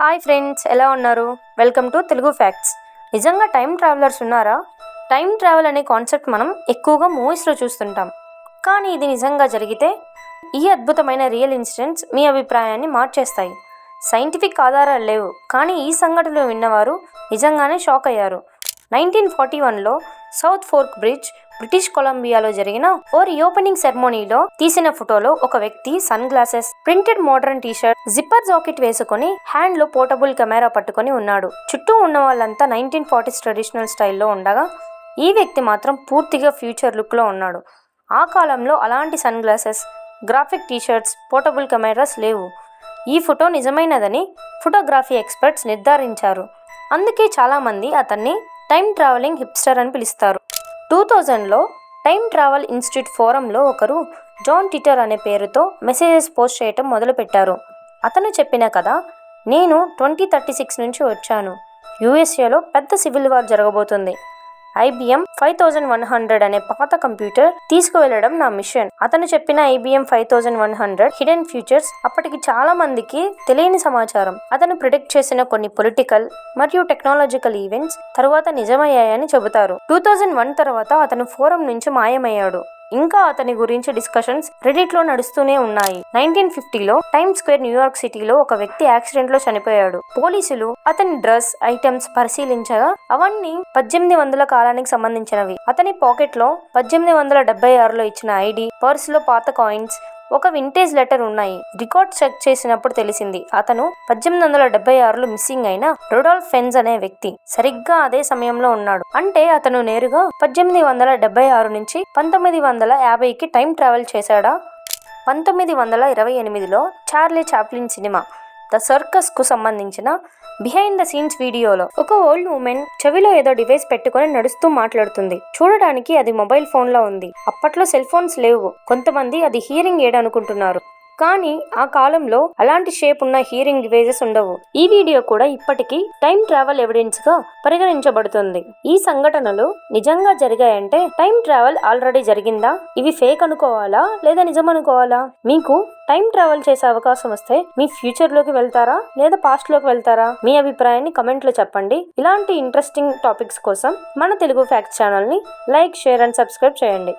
Hi friends ఎలా ఉన్నారు? Welcome to Telugu facts. నిజంగా టైం ట్రావెలర్స్ ఉన్నారా? టైం ట్రావెల్ అనే కాన్సెప్ట్ మనం ఎక్కువగా మూవీస్లో చూస్తుంటాం. కానీ ఇది నిజంగా జరిగితే ఈ అద్భుతమైన రియల్ ఇన్సిడెంట్స్ మీ అభిప్రాయాన్ని మార్చేస్తాయి. సైంటిఫిక్ ఆధారాలు లేవు కానీ ఈ సంఘటనలు విన్నవారు నిజంగానే షాక్ అయ్యారు. నైన్టీన్ ఫార్టీ వన్లో సౌత్ ఫోర్క్ బ్రిడ్జ్ బ్రిటిష్ కొలంబియాలో జరిగిన ఓ రీఓపెనింగ్ సెరమోనీలో తీసిన ఫోటోలో ఒక వ్యక్తి sun glasses printed modern T-shirt zipper jacket వేసుకొని హ్యాండ్లో పోర్టబుల్ కెమెరా పట్టుకొని ఉన్నాడు. చుట్టూ ఉన్న వాళ్ళంతా నైన్టీన్ ఫార్టీస్ ట్రెడిషనల్ స్టైల్లో ఉండగా ఈ వ్యక్తి మాత్రం పూర్తిగా ఫ్యూచర్ లుక్లో ఉన్నాడు. ఆ కాలంలో అలాంటి sun glasses graphic T-shirts portable cameras లేవు. ఈ ఫోటో నిజమైనదని ఫోటోగ్రఫీ ఎక్స్పర్ట్స్ నిర్ధారించారు. అందుకే చాలామంది అతన్ని టైం ట్రావెలింగ్ హిప్స్టర్ అని పిలుస్తారు. టూ థౌజండ్లో టైం ట్రావెల్ ఇన్స్టిట్యూట్ ఫోరంలో ఒకరు జాన్ టిటర్ అనే పేరుతో మెసేజెస్ పోస్ట్ చేయటం మొదలుపెట్టారు. అతను చెప్పిన కథ నేను ట్వంటీ థర్టీ సిక్స్ నుంచి వచ్చాను. యూఎస్ఏలో పెద్ద సివిల్ వార్ జరగబోతుంది. IBM five thousand one hundred అనే పాత కంప్యూటర్ తీసుకువెళ్ళడం నా మిషన్. అతను చెప్పిన IBM five thousand one hundred hidden futures అప్పటికి చాలా మందికి తెలియని సమాచారం. అతను ప్రిడిక్ట్ చేసిన కొన్ని పొలిటికల్ మరియు టెక్నాలజికల్ ఈవెంట్స్ తరువాత నిజమయ్యాయని చెబుతారు. టూ థౌజండ్ వన్ తర్వాత అతను ఫోరం నుంచి మాయమయ్యాడు. ఇంకా అతని గురించి డిస్కషన్స్ రెడిట్లో నడుస్తూనే ఉన్నాయి. నైన్టీన్ ఫిఫ్టీలో టైమ్ స్క్వేర్ న్యూయార్క్ సిటీలో ఒక వ్యక్తి యాక్సిడెంట్లో చనిపోయాడు. పోలీసులు అతని డ్రెస్ ఐటమ్స్ పరిశీలించగా అవన్నీ పద్దెనిమిది వందల కాలానికి సంబంధించినవి. అతని పాకెట్లో పద్దెనిమిది వందల డెబ్బై ఆరులో ఇచ్చిన ఐడి పర్స్లో పాత కాయిన్స్ ఒక వింటేజ్ లెటర్ ఉన్నాయి. రికార్డ్ చెక్ చేసినప్పుడు తెలిసింది. అతను పద్దెనిమిది వందల డెబ్బై ఆరులో మిస్సింగ్ అయిన రొడాల్ఫ్ ఫెన్స్ అనే వ్యక్తి. సరిగ్గా అదే సమయంలో ఉన్నాడు. అంటే అతను నేరుగా పద్దెనిమిది వందల డెబ్బై ఆరు నుంచి పంతొమ్మిది వందల యాభైకి టైం ట్రావెల్ చేశాడా? పంతొమ్మిది వందల ఇరవై ఎనిమిదిలో చార్లీ చాప్లిన్ సినిమా ద సర్కస్కు సంబంధించిన బిహైండ్ ద సీన్స్ వీడియోలో ఒక ఓల్డ్ ఉమెన్ చెవిలో ఏదో డివైస్ పెట్టుకొని నడుస్తూ మాట్లాడుతుంది. చూడడానికి అది మొబైల్ ఫోన్లో ఉంది. అప్పట్లో సెల్ ఫోన్స్ లేవు. కొంతమంది అది హియరింగ్ ఎయిడ్ అనుకుంటున్నారు. కానీ ఆ కాలంలో అలాంటి షేప్ ఉన్న హియరింగ్ డివైజెస్ ఉండవు. ఈ వీడియో కూడా ఇప్పటికీ టైం ట్రావెల్ ఎవిడెన్స్గా పరిగణించబడుతుంది. ఈ సంఘటనలు నిజంగా జరిగాయంటే టైం ట్రావెల్ ఆల్రెడీ జరిగిందా? ఇవి ఫేక్ అనుకోవాలా లేదా నిజం అనుకోవాలా మీకు టైం ట్రావెల్ చేసే అవకాశం వస్తే మీ ఫ్యూచర్లోకి వెళ్తారా లేదా పాస్ట్లోకి వెళ్తారా? మీ అభిప్రాయాన్ని కమెంట్లో చెప్పండి. ఇలాంటి ఇంట్రెస్టింగ్ టాపిక్స్ కోసం మన తెలుగు ఫ్యాక్ట్ ఛానల్ని లైక్ షేర్ అండ్ సబ్స్క్రైబ్ చేయండి.